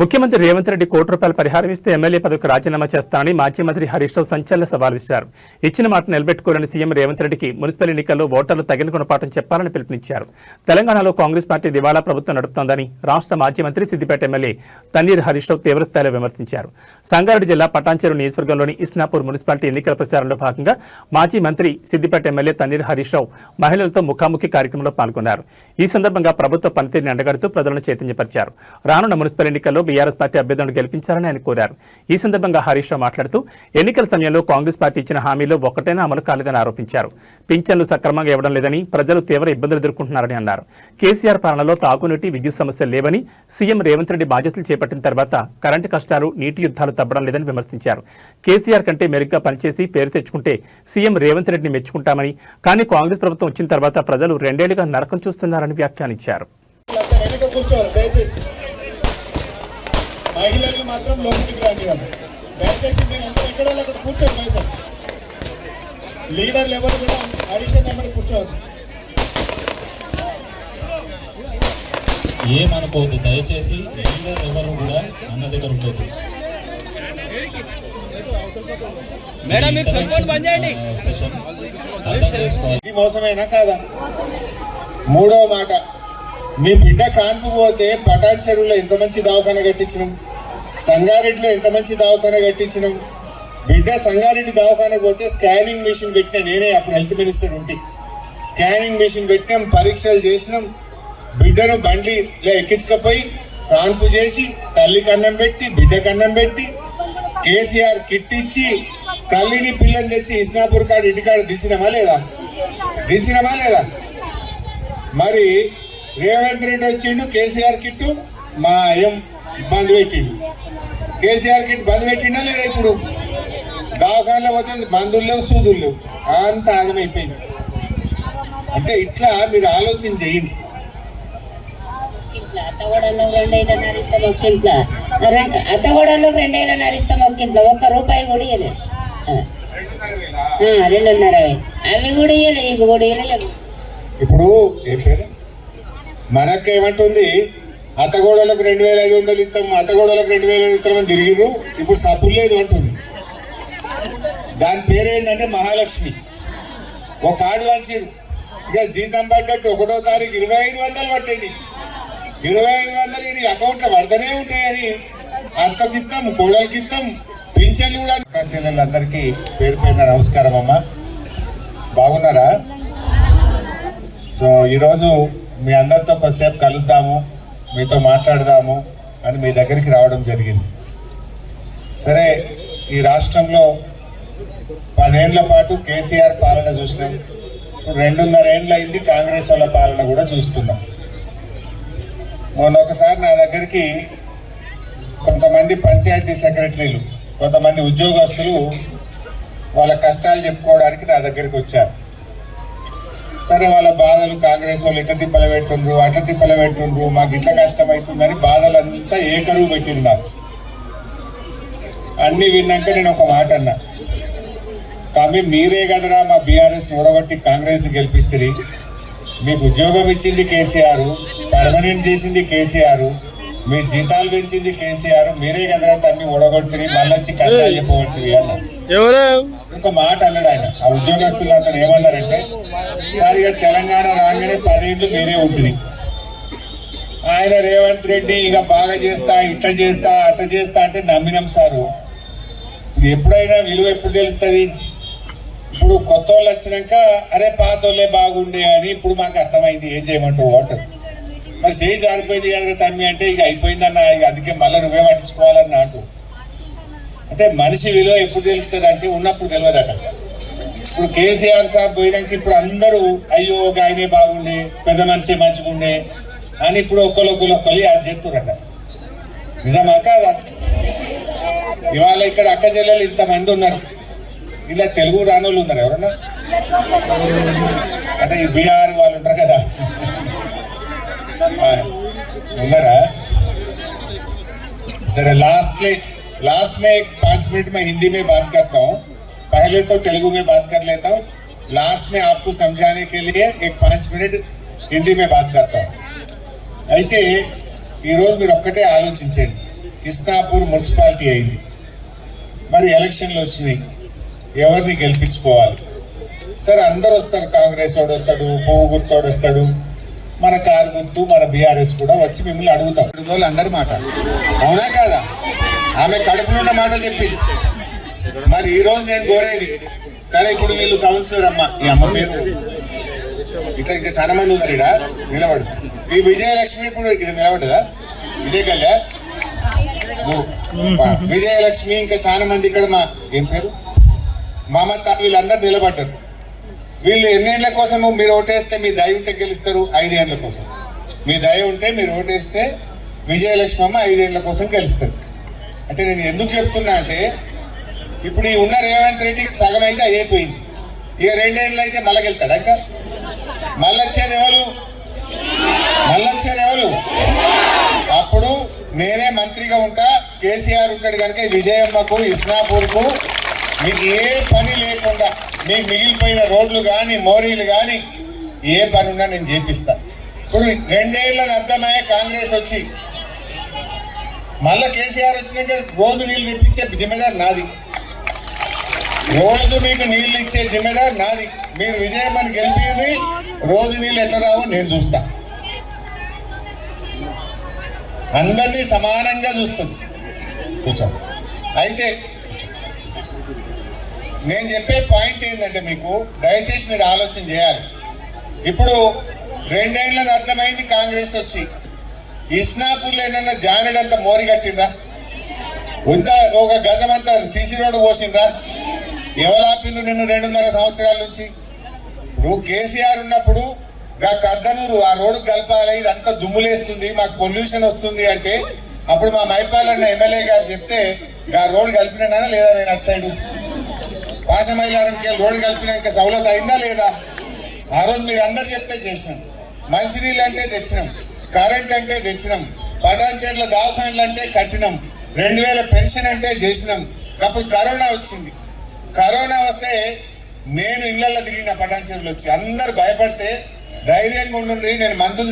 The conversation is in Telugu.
ముఖ్యమంత్రి రేవంత్ రెడ్డి కోటి రూపాయల పరిహారం ఇస్తే ఎమ్మెల్యే పదవికి రాజీనామా చేస్తానని మాజీ మంత్రి హరీష్ రావు సంచలన సవాల్ విసిరారు. ఇచ్చిన మాట నిలబెట్టుకోరని సీఎం రేవంత్ రెడ్డికి మున్సిపల్ ఎన్నికల్లో ఓటర్లు తగిన గుణపాఠం చెప్పాలని పిలుపునిచ్చారు. తెలంగాణలో కాంగ్రెస్ పార్టీ దివాలా ప్రభుత్వం నడుపుతోందని రాష్ట్ర మాజీ మంత్రి సిద్దిపేట ఎమ్మెల్యే తన్నీర్ హరీష్ రావు తీవ్రస్థాయిలో విమర్శించారు. సంగారెడ్డి జిల్లా పటాన్చేరు నియోజకవర్గంలోని ఇస్నాపూర్ మున్సిపాలిటీ ఎన్నికల ప్రచారంలో భాగంగా మాజీ మంత్రి సిద్దిపేట ఎమ్మెల్యే తన్నీర్ హరీష్ రావు మహిళలతో ముఖాముఖి కార్యక్రమంలో పాల్గొన్నారు. ఈ సందర్భంగా ప్రభుత్వ పనితీరుని అండగడుతూ ప్రజలను చైతన్యపరిచారు. రానున్న మున్సిపల్ ఎన్నికల్లో బీఆర్ఎస్ పార్టీ అభ్యర్థులను గెలిపించాలని ఆయన కోరారు. ఈ సందర్భంగా హరీష్ రావు మాట్లాడుతూ ఎన్నికల సమయంలో కాంగ్రెస్ పార్టీ ఇచ్చిన హామీలో ఒక్కటైనా అమలు కాలేదని ఆరోపించారు. పింఛన్లు సక్రమంగా ఇవ్వడం లేదని ప్రజలు తీవ్ర ఇబ్బందులు ఎదుర్కొంటున్నారని అన్నారు. కేసీఆర్ పాలనలో తాగునీటి విద్యుత్ సమస్యలు లేవని సీఎం రేవంత్ రెడ్డి బాధ్యతలు చేపట్టిన తర్వాత కరెంటు కష్టాలు నీటి యుద్ధాలు తప్పడం లేదని విమర్శించారు. కేసీఆర్ కంటే మెరుగ్గా పనిచేసి పేరు తెచ్చుకుంటే సీఎం రేవంత్ రెడ్డిని మెచ్చుకుంటామని కానీ కాంగ్రెస్ ప్రభుత్వం వచ్చిన తర్వాత ప్రజలు రెండేళ్ళుగా నరకం చూస్తున్నారని వ్యాఖ్యానించారు. మహిళల్ని మాత్రం లోపలికి రండి దయచేసి మీరు అంతా ఎక్కడ అక్కడ కూర్చోండి పైసలు లీడర్లు ఎవరు కూడా హరీష్ అన్న వెంబడి కూర్చోవద్దు. ఏమనుకోవద్దు దయచేసి లీడర్ ఎవరు కూడా అన్న దగ్గర ఉండదు ఇది మోసమేనా కాదా? మూడో మాట మీ బిడ్డ కాన్పు పోతే పటాన్ చెరువులో ఎంత మంచి దవాఖాన కట్టించినాం సంగారెడ్డిలో ఎంత మంచి దవాఖానా కట్టించినాం? బిడ్డ సంగారెడ్డి దవాఖానా పోతే స్కానింగ్ మిషన్ పెట్టిన నేనే అప్పుడు హెల్త్ మినిస్టర్ ఉంటే. స్కానింగ్ మిషన్ పెట్టినాం పరీక్షలు చేసినాం. బిడ్డను బండిలో ఎక్కించకపోయి కాన్పు చేసి తల్లి కన్నం పెట్టి బిడ్డ కన్నం పెట్టి కేసీఆర్ కిట్ ఇచ్చి తల్లిని పిల్లని తెచ్చి ఇస్నాపూర్ కాడ ఇంటికాడ దించినమా లేదా? దించినమా లేదా? మరి రేవంత్ రెడ్డి వచ్చిండు కేసీఆర్ కిట్టు మా ఏం ఇబ్బంది పెట్టిండు. కేసీఆర్ కిట్ బంద్ పెట్టిండా లేదా ఇప్పుడు? దవాఖానలో పోతే మందులు లేవు సూదులు లేవు. అంత ఆగమైపోయింది అంటే ఇట్లా మీరు ఆలోచన చేయండి. అత్తగోడలో రెండేళ్ళ నరిస్తాం ఒక్కింట్ల అత్తగోడలో రెండేళ్ళ నరిస్తాం ఒక్కింట్ల ఒక్క రూపాయి కూడా ఇవ్వలేదు ఆ, రెండున్నర అవి కూడా ఇవ్వలే ఇవి కూడా ఇవ్వలే ఇప్పుడు ఏం పేరు? ఏమంటుంది అత్తగోడలకు రెండు వేల ఐదు వందలు ఇస్తాం అత్తగోడలకు రెండు వేల ఐదు ఇస్తామని తిరిగిర్రు. ఇప్పుడు సబ్బులు లేదు అంటుంది. దాని పేరు ఏంటంటే మహాలక్ష్మి. ఒక కార్డు వంచిరు ఇక జీతం పడ్డట్టు ఒకటో తారీఖు ఇరవై ఐదు వందలు పడతాయి నీకు. ఇరవై ఐదు వందలు నీ అకౌంట్లో పడతనే ఉంటాయని అత్తకి ఇస్తాం కోడలకి ఇస్తాం పింఛన్లు కూడా. అక్క చెల్లెళ్ళందరికీ పేరు పేరున నమస్కారం అమ్మ. బాగున్నారా? సో ఈరోజు మీ అందరితో కొద్దిసేపు కలుద్దాము. మీతో మాట్లాడదాము అని మీ దగ్గరికి రావడం జరిగింది. సరే ఈ రాష్ట్రంలో పదేళ్ళ పాటు కేసీఆర్ పాలన చూసినాం. ఇప్పుడు రెండున్నర ఏండ్లు అయింది కాంగ్రెస్ వాళ్ళ పాలన కూడా చూస్తున్నాం. మొన్న ఒకసారి నా దగ్గరికి కొంతమంది పంచాయతీ సెక్రటరీలు కొంతమంది ఉద్యోగస్తులు వాళ్ళ కష్టాలు చెప్పుకోవడానికి నా దగ్గరికి వచ్చారు. సరే వాళ్ళ బాధలు కాంగ్రెస్ వాళ్ళు ఇట్లా తిప్పలు పెడుతుండ్రు అట్లా తిప్పలు పెడుతుండ్రు మాకు ఇట్లా కష్టం అవుతుందని బాధలంతా ఏకరువు పెట్టింది నాకు. అన్ని విన్నాక నేను ఒక మాట అన్నా. కానీ మీరే కదరా మా బీఆర్ఎస్ ఓడగొట్టి కాంగ్రెస్ గెలిపిస్తుంది మీకు ఉద్యోగం ఇచ్చింది కేసీఆర్ పర్మనెంట్ చేసింది కేసీఆర్ మీ జీతాలు పెంచింది కేసీఆర్ మీరే కదరా తమ్మి ఓడగొడుతుంది మళ్ళీ వచ్చి కష్టాలు చెప్పబడుతుంది అన్నారు ఎవరు? ఒక మాట అన్నాడు ఆయన. ఆ ఉద్యోగస్తులు అతను ఏమన్నారంటే సార్ ఇక తెలంగాణ రాగానే పదేళ్ళు మీరే ఉంటుంది. ఆయన రేవంత్ రెడ్డి ఇక బాగా చేస్తా ఇట్లా చేస్తా అట్లా చేస్తా అంటే నమ్మినాం సారు. ఇప్పుడు ఎప్పుడైనా విలువ ఎప్పుడు తెలుస్తుంది? ఇప్పుడు కొత్త వాళ్ళు వచ్చినాక అరే పాత వాళ్ళే బాగుండే అని ఇప్పుడు మాకు అర్థమైంది ఏం చేయమంటావు? అంటారు. మరి చేయి జారిపోయింది కదా తమ్మి అంటే ఇక అయిపోయిందన్న ఇక అందుకే మళ్ళీ నువ్వే పట్టించుకోవాలన్న నాటు అంటే మనిషి విలువ ఎప్పుడు తెలుస్తుంది అంటే ఉన్నప్పుడు తెలియదట ఇప్పుడు కేసీఆర్ సాబ్ పోయినాక ఇప్పుడు అందరూ అయ్యో ఒక ఆయనే బాగుండే పెద్ద మనిషి మంచిగుండే అని ఇప్పుడు ఒక్కరొక్కరు ఒక్కరు అది చెప్తురట నిజమా కాదా? ఇవాళ ఇక్కడ అక్క చెల్లెలు ఇంతమంది ఉన్నారు. ఇలా తెలుగు రానోళ్ళు ఉన్నారు ఎవరన్నా? అంటే ఈ బీహార్ వాళ్ళు ఉంటారు కదా. ఉన్నారా? సరే లాస్ట్లీ लास्ट में एक पाँच मिनट में हिंदी में बात करता हूँ पहले तो तेलुगु में बात कर लेता हूँ लास्ट में आपको समझाने के लिए एक पाँच మినిట్ హిందీ में बात करता हूँ అయితే ఈరోజు మీరు ఒక్కటే ఆలోచించండి ఇస్నాపూర్ మున్సిపాలిటీ అయింది మరి ఎలక్షన్లు వచ్చినాయి ఎవరిని గెలిపించుకోవాలి సరే అందరు వస్తారు కాంగ్రెస్ వాడు వస్తాడు పువ్వు గుర్తోడు వస్తాడు మన కారు గుర్తు మన బీఆర్ఎస్ కూడా వచ్చి మిమ్మల్ని అడుగుతాం వాళ్ళు అందరి మాట అవునా కాదా ఆమె కడుపునున్న మాట చెప్పింది. మరి ఈ రోజు నేను కోరేది సరే ఇప్పుడు వీళ్ళు కౌన్సిలర్ అమ్మ ఈ అమ్మ పేరు. ఇట్లా ఇంకా చాలా మంది ఉన్నారు ఇడ నిలబడు. ఈ విజయలక్ష్మి ఇప్పుడు ఇక్కడ నిలబడ్డదా? ఇదే పా. విజయలక్ష్మి ఇంకా చాలా మంది ఇక్కడ మా ఏం పేరు? మమత వీళ్ళందరూ నిలబడ్డారు. వీళ్ళు ఎన్నేళ్ళ కోసము మీరు ఓటేస్తే మీ దయ ఉంటే గెలుస్తారు? ఐదేళ్ళ కోసం. మీ దయ ఉంటే మీరు ఓటేస్తే విజయలక్ష్మి అమ్మ ఐదేళ్ళ కోసం గెలుస్తుంది. అయితే నేను ఎందుకు చెప్తున్నా అంటే ఇప్పుడు ఈ ఉన్న రేవంత్ రెడ్డి సగం అయితే అయిపోయింది. ఇక రెండేళ్ళు అయితే మళ్ళీ గెలుతాడా ఇంకా? మళ్ళీ వచ్చేది ఎవరు? మళ్ళీ వచ్చేది ఎవరు? అప్పుడు నేనే మంత్రిగా ఉంటా కేసీఆర్ ఉంటాడు కనుక విజయమ్మకు ఇస్నాపూర్కు మీకు ఏ పని లేకుండా మీకు మిగిలిపోయిన రోడ్లు కానీ మోరీలు కానీ ఏ పని ఉన్నా నేను చేపిస్తా. ఇప్పుడు రెండేళ్ళది అర్థమయ్యే కాంగ్రెస్ వచ్చి మళ్ళా కేసీఆర్ వచ్చినాక రోజు నీళ్ళు తెప్పించే జిమ్మెదారు నాది. రోజు మీకు నీళ్ళు ఇచ్చే జిమ్మెదారు నాది. మీరు విజయమ్మని గెలిపి రోజు నీళ్ళు ఎట్లా రావో నేను చూస్తా. అందరినీ సమానంగా చూస్తుంది. కూర్చో. అయితే నేను చెప్పే పాయింట్ ఏంటంటే మీకు దయచేసి మీరు ఆలోచన చేయాలి. ఇప్పుడు రెండేళ్ళది అర్థమైంది కాంగ్రెస్ వచ్చి. ఇస్నాపూర్లో ఏమన్నా జానడంత మోరి కట్టిండ్రా? ఉందా ఒక గజం అంతా సీసీ రోడ్డు పోసిండ్రా? ఎవరు ఆపిండ్రు నిన్ను రెండున్నర సంవత్సరాల నుంచి? ఇప్పుడు కేసీఆర్ ఉన్నప్పుడు గా కర్దనూరు ఆ రోడ్డు కలపాలి ఇదంతా దుమ్ములేస్తుంది మాకు పొల్యూషన్ వస్తుంది అంటే అప్పుడు మా మైపాలన్న ఎమ్మెల్యే గారు చెప్తే ఆ రోడ్డు కలిపినా లేదా నేను అటు సైడు? పాశమైలారంకి రోడ్డు కలిపినాక సౌలత అయిందా లేదా? ఆ రోజు మీరు అందరు చెప్తే చేసినాం. మంచినీళ్ళు అంటే తెచ్చినాం. కరెంట్ అంటే తెచ్చినాం. పటాన్చేర్ల దవాఖాన్లు అంటే కట్టినాం. రెండు వేల పెన్షన్ అంటే చేసినాం. అప్పుడు కరోనా వచ్చింది. కరోనా వస్తే నేను ఇళ్ళలో తిరిగిన పటాన్చేరులు వచ్చి అందరు భయపడితే ధైర్యంగా ఉండండి నేను మందులు